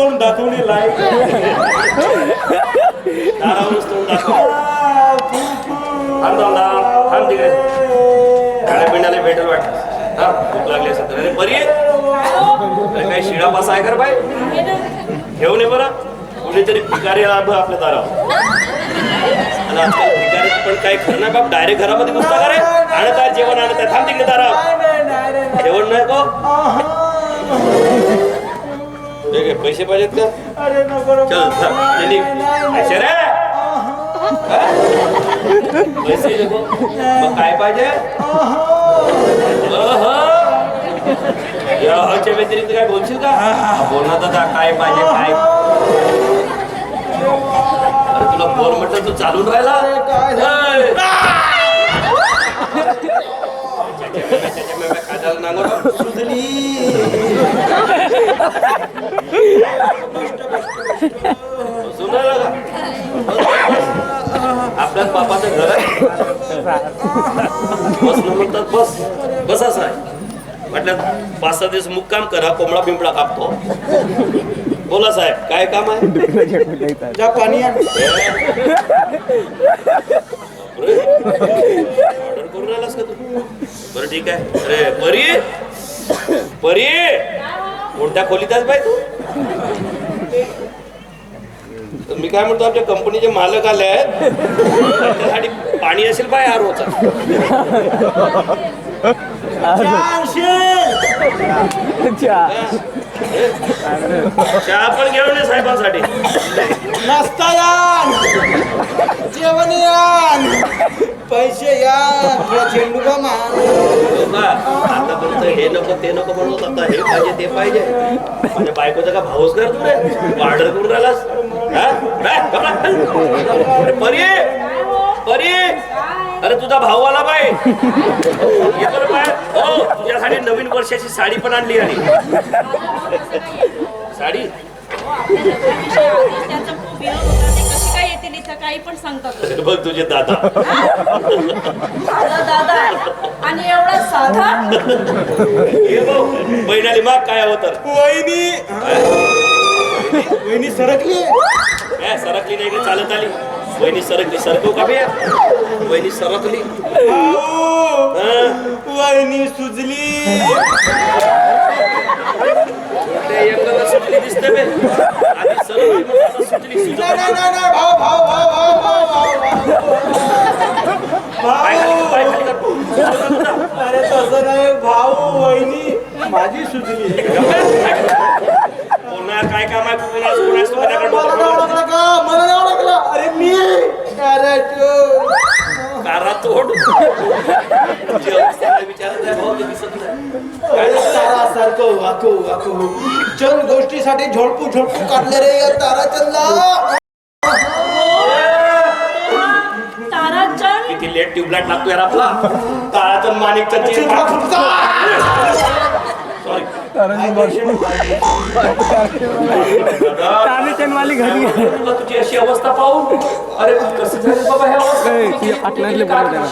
तोंड दाखवणे लायक दारावरच तोंड दाखव थांब तिकडे खाण्यापिण्याला भेटेल वाटत हा भूक लागली असेल अरे बरी आहे काही शिळा बसा आहे कर बाय घेऊन ये बरं. कुणीतरी भिकारी आला आपल्या दारावर. आणि आजकाल भिकारी पण काही खरं नाही बाप. डायरेक्ट घरामध्ये घुसता का रे? आणत आहे जेवण आणत आहे थांब तिकडे दारा जेवण नाही गो. आहे पैसे पाहिजेत का? अरे नको. चल. पैसे रे! हा? पैसे नको. मग काय पाहिजे? अहं. या अहच्या व्यतिरिक्त काय बोलशील का? बोल ना दादा काय पाहिजे काय अरे तुला बोल म्हटलं तू चालून राहिला. त्याच्या मेम्या खायला नांगर. बसून राहिला का? आपल्याच बापाचं घर आहे बस न म्हणतात बस बस असं आहे म्हटलं पाच सहा दिवस मुक्काम करा कोंबडा बिंबडा कापतो. बोला साहेब काय काम आहे? जा पाणी. ऑर्डर करून राहिलास का तू? बरं ठीक आहे. अरे परी परी कोणत्या खोलीत आहेस बाई तू. मी काय म्हणतो आमच्या कंपनीचे मालक आले आहेत. त्यासाठी पाणी असेल बाय आरोचा चहा पण घेऊन ये साहेबांसाठी नाश्ता यान. जेवण यान. पैसे यान. तुला चेंडू का? आतापर्यंत हे नको ते नको म्हणत आता हे पाहिजे ते पाहिजे. माझ्या बायकोचा का भाऊच कर तू रे? ऑर्डर करून राहिलास? परी परी. अरे तुझा भाऊ आला येतो बाहेर हो तुझ्यासाठी नवीन वर्षाची साडी पण आणली आणि. साडी? होता सकाळी पण सांगतात बघ तुझे दादा. आणि एवढा साधा? हे बघ बहिणाली माग काय हवं तर. वहिनी. वहिनी सरकली. सरकली नाही चालत आली. वहिनी सरकली सरकव का बे? वहिनी सरकली? वहिनी सुजली. ते एकदा सुटली दिसते बे. आधी सरकली मग आता सुटली. नाही. नाही नाही नाही, भाऊ. अरे तसं नाही भाऊ वहिनी माझी सुजली. पुन्हा काय काम आहे पुन्हा मला नाही ओळखलं का मला नाही ओळखलं अरे मी कारा तोड. तारासारखं वाकू वाकू चल गोष्टीसाठी झोडपू झोडपू काढले रे या ताराचंदला. ताराचंद. किती लेट ट्यूबलाइट लागतो यार आपला. काळाचं माणिक सॉरी वाली घरी तुला तुझी अशी अवस्था पाहून अरे कसं झालं बाबा अवस्था?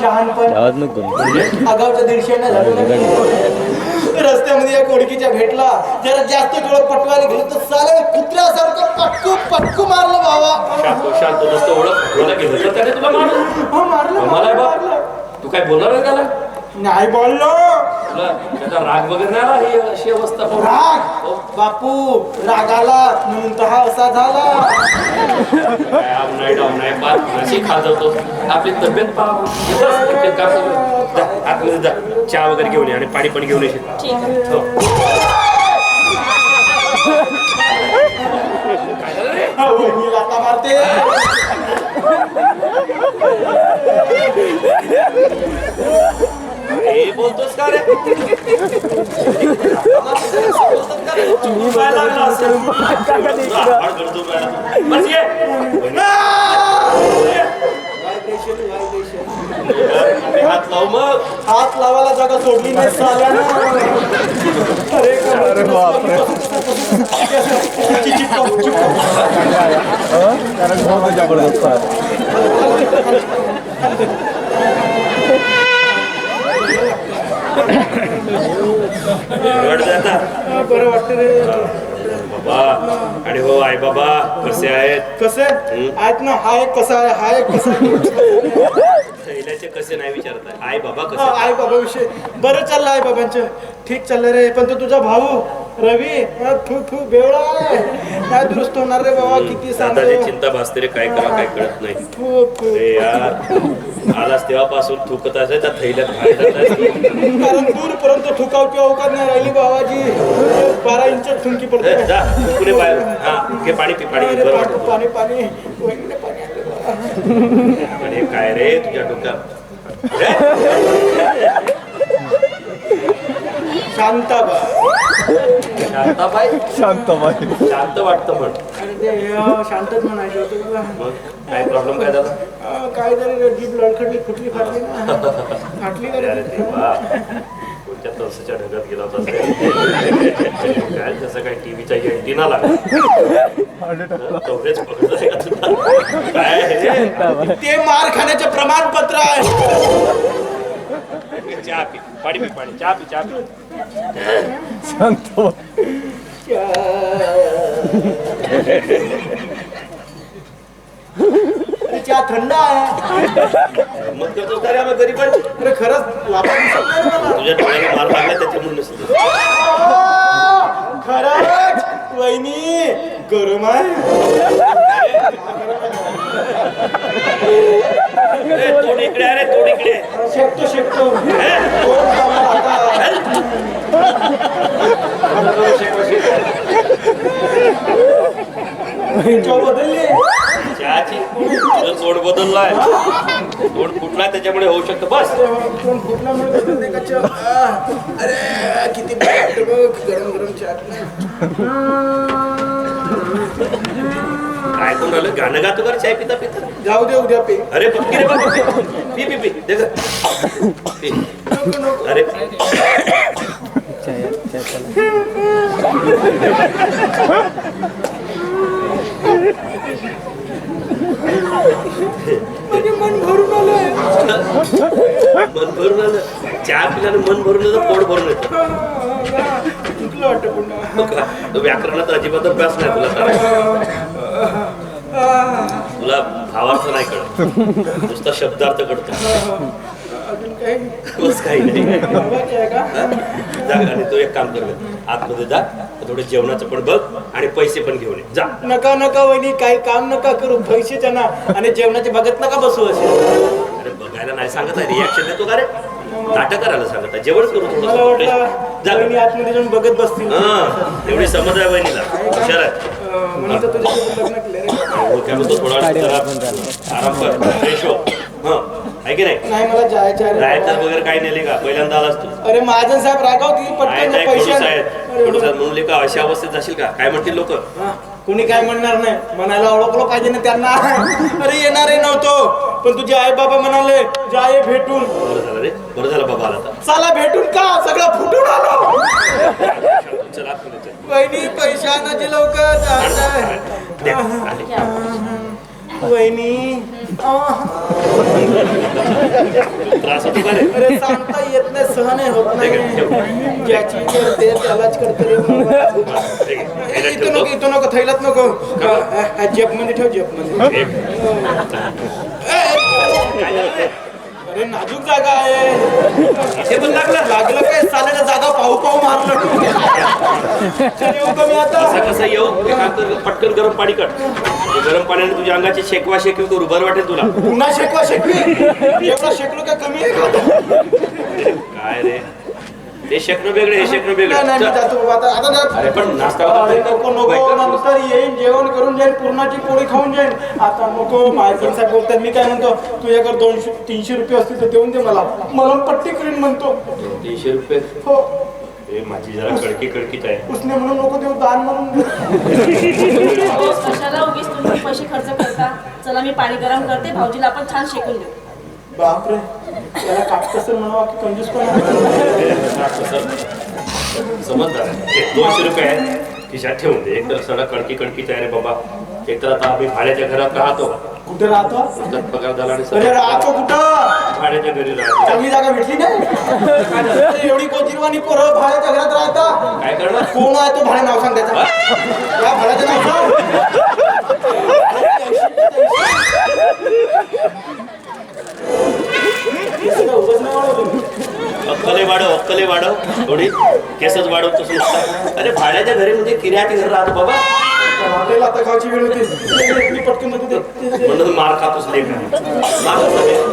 शहाणपण. झालं ना. रस्त्यामध्ये या कोडकीच्या भेटला. जरा जास्त डोळं पटवायला गेलो तर साले कुत्र्यासारखं पटकू पटकू मारलं बाबा. शांतो शांतो नुसतं ओळख ओळख घेतलं. तर त्याने तुला मारलं? हो मारलं मला. बाप. तू काय बोलणार आहे त्याला? नाही बोललो. त्याचा राग वगैरे नाही आला? ही अशी अवस्था पाहून? राग? बापू रागाला म्हणून तर हा असा झाला. काय आम नाही नाही आपली तब्येत पाहा. तब्येत? जा, आतमध्ये जा. चहा वगैरे घेऊन ये आणि पाणी पण घेऊन येशील. ठीक आहे. हो. काय झालं रे हा, वहिनी लाथा मारते हे बोलतोस का रे तुम्ही काय लागला असेल? हाड गरजून राहिला तू. बस ये. ये. हात लाव मग. हात लावायला जागा सोडली नाही अरे अरे बापरे. कारण जबरदस्त जाता. बरं वाटतं रे. बाबा. आणि हो आई बाबा कसे आहेत? कसे? आहेत ना हा एक कसा आहे हा एक कसा थैल्याचे कसे नाही विचारत आहे आई बाबा कसे आई बाबा विषय. बरं चाललं आई बाबांचं. ठीक चाललं रे पण तो तुझा भाऊ रवी फू बेवडा. आहे काय दुरुस्त होणार रे बाबा? किती दादाची सांगतो चिंता भासते रे काय करा काय कळत नाही. फू अरे यार आलाच तेव्हापासून थुकत असे त्या थैल्यात. कारण दूरपर्यंत थुकावची अवकाश नाही राहिली बाबाजी? बारा इंच ए, पडते. जा पुढे बाहेर. हा घे पाणी पी पाणी बरं पाणी वाटतं. पाणी पाणी. वहिनीने पाणी आणलं बाबा. पण हे काय रे तुझ्या डोक्यात? शांताबा शांताबाई? शांत बाई शांत वाटतं अरे ते अं, शांतच म्हणायचं होतं तुला मग काय प्रॉब्लेम काय झाला? अं, काय जरी जीभ लडखडली फुटली फाटली ना. फाटली का अरे रे? देवा. कोणत्या तसच्या ढगात गेला होता काय जसं काय टीव्हीचा एंटीना लागला. कव्हरेज पकडतंय का तुला काय हे? ते मार खाण्याचे प्रमाणपत्र आहे. चहा पी पाणी पी पाणी चहा पी चहा पी चहा थंड आहे. मग करतोस का रे आम्ही घरी पण अरे खरंच लाभा दिसत नाही रे मला. तुझ्या डोळ्याला मार लागला त्याच्यामुळे खरंच? वहिनी गरम आहे. तोड इकडे अरे तोड इकडे. शेकतो बदलली. चहाची. तोड बदललाय. तोड फुटलाय त्याच्यामुळे होऊ शकतं. बस. फुटल्यामुळे अरे किती गरम गरम चहा. काय करून राहिलं गाणं गातो का रे चाय पिता पिता? जाऊ दे उद्या पे. अरे पक्की रे बाबा. P P P. दे गं. पी. अरे. म्हणजे मन भरून आलंय. मन भरून आलं. चहा पिल्यानं मन भरून येतं पोट भरून येतं. वाटतं व्याकरणात अजिबात अभ्यास नाही तुला तुला भावार्थ नाही कळत. नुसता शब्दार्थ कळतो अजून काही बस काही नाही. जा आणि तो एक काम कर आतमध्ये जा. थोडं जेवणाचं पण बघ आणि पैसे पण घेऊन ये. जा. नका नका वहिनी. काही काम नका करू. पैसे त्यांना. आणि जेवणाची बघत नका बसू असे. अरे बघायला नाही सांगत आहे. रिॲक्शन देतो का रे? नाटक करायला सांगत आहे. जेवण करू मला. वाटलं आतमध्ये जाऊन बघत बसतील. हा एवढी समज आहे बहिणीला. हुशार आहे. अं, म्हणून तर तुझ्यासोबत लग्न केलं रे. हो, थोडा वेळ जरा आराम कर फ्रेश हो. हं आहे की नाही? नाही मला जायचं आहे रे. जायचं बाबा. वगैरे काही नेले का पहिल्यांदा आलास तू. अरे महाजन साहेब रागावतील पटकन पैसे. म्हणले का अशा अवस्थेत जाशील का? काय म्हणतील लोक? हा, कोणी काय म्हणणार नाही? म्हणायला ओळखलं पाहिजे ना त्यांना. अरे येणारे नव्हतो. पण तुझे आई बाबा म्हणाले जाय भेटून. बरं झालं रे. बरं झालं बाबा आला चला भेटून का? सगळं फुटून आलो. चल आतमध्ये चल. वहिनी लवकर जायचंय. दे, आले. वहिनी. त्रास होतो का रे अरे सांगता येत नाही सहन होत नाही ज्याची करते त्यालाच करते रे बाबा. ठीक आहे. इथं. नको इथं नको थैलात नको जेप ठेव. अरे नाजूक जागा आहे इथे असं कसं येऊ? एक काम कर, पटकन गरम पाणी ते गरम पाण्याने तुझ्या अंगाची शेकवा शेकवी करू बरं वाटेल तुला. पुन्हा शेकवा शेकवी? एवढा शेकलो का कमी आहे का काय रे? ते शेकणं वेगळे हे शेकणं नाही नाही मी वेगळं चल. जातो बाबा आता आता जा. अरे पण नाश्ता अरे नको नको नंतर येईन जेवण करून जाईन पूर्णाची पोळी खाऊन जाईन. आता नको मालकीन साहेब बोलतात मी काय म्हणतो तुझ्याकडे दोनशे तीनशे रुपये असतील तर देऊन दे मला. मला पट्टी करीन म्हणतो. तीनशे रुपये? हो. हे माझी जरा कडकी कडकीच आहे. उसने म्हणून नको देऊ दान म्हणून. कशाला उगीच तुम्ही पैसे खर्च करता? चला मी पाणी गरम करते भाऊजीला आपण छान शेकून देऊ. बापरे त्याला काटकसर म्हणावा की कंजूस पण समजदार आहे. एक दोनशे रुपये आहेत खिशात ठेवून दे. एक तर सडा कडकी कडकीच आहे रे बाबा. एक तर आता आम्ही भाड्याच्या घरात राहतो. कुठे राहतो? तुझा पगार झाला आणि अरे राहतो कुठं? भाड्याच्या घरी राहतो. चांगली जागा भेटली नाही? एवढी कोचिरवाणी पोरं भाड्याच्या घरात राहता? काय करणार? कोण आहे तो भाडे नाव सांग त्याचा? या भाड्याचं नाव सांग. अक्कले वाढव अक्कले वाढव. थोडी केसच वाढवतोस नुसता. अरे भाड्याच्या घरी म्हणजे किरायाती घर राहतो बाबा. आपल्याला आता खायची वेळ होती. पटकनमध्ये म्हणून मार खातोस लेख मार खातो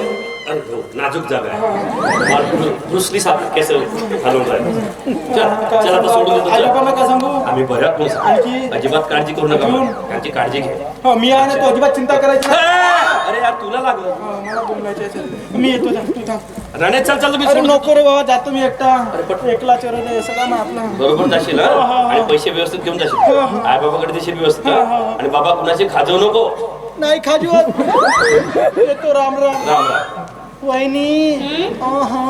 अरे हो, नाजूक जागा आहे. ब्रुसली केस हलवून राहिले. चल चल आता सोडून देतो सांगू? आम्ही बऱ्याच? अजिबात काळजी करू नका? त्यांची काळजी घे हा, मी आहे ना तू अजिबात चिंता करायची. अरे यार तुला लागलं. हा. मी येतो राणे चल चल तुम्ही सोडून. नको रे बाबा जातो मी एकटा. एकला चर सगळा ना आपला. बरोबर जाशील हो? आणि पैसे व्यवस्थित घेऊन जाशील. आई बाबाकडे देशील व्यवस्थित? आणि बाबा कुणाचे खाजवू नको. नाही खाजू येतो राम राम. राम राम. ไว้นี้อ๋อฮะ